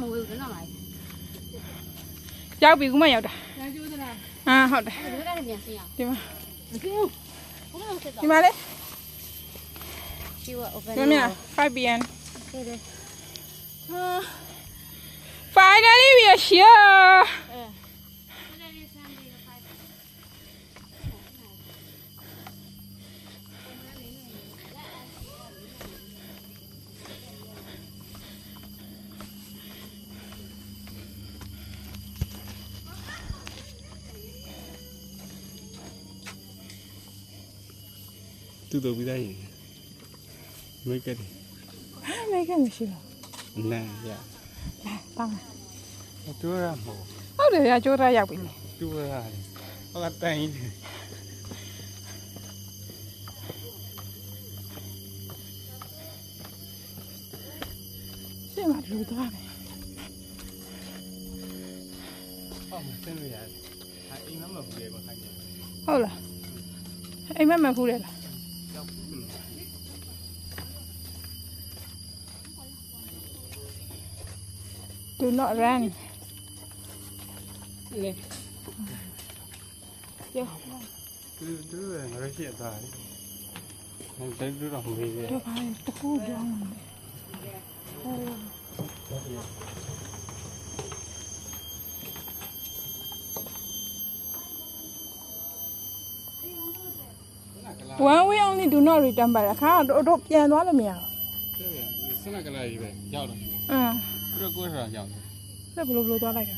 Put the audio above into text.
မဝေးဘူးတော့လာရောက်ပြီခုမှရောက်တာတယ်ကျိုးသလားအာဟုတ်တယ်အဲ့ဒါလည်းပြန်စင်းရဒီမှာမစင်းဘူးဘုရားဆက်ဒီတော့မှာလေရှိဝ open ဒီမှာ 5pm ဟုတ်တယ် finally we are here အဲတူတူပြီးသားရင်မိတ်ကတည်းမဲကမရှိဘူးနာရလာတောင်းတူရမို့ဟုတ်တယ်ရကျိုးရရောက်ပြီလေတူရတယ်ဟောကတိုင်ရှင်းမှာလူသွားတယ်ဟောမစင်းလို့ရတယ်ဟာအိမ်မမဘူးလေဘာခိုင်းနေဟုတ်လားအိမ်မက်မဖူးတယ်လား ရောက်ဘူး do not run လေယောတူတူရငရရှိတာဟိုတိုင်တူတော့မေးတယ်တော့ပါတကူကြောင်းဝမ် way only do not return ပါအခါတော့တော့ပြန်သွားလို့မရဘူးစနကလာကြီးပဲရောက်တော့အင်း သူတို့ကိုယ်စားရောက်တယ်လက်ဘလို့ဘလို့သွားလိုက်တာ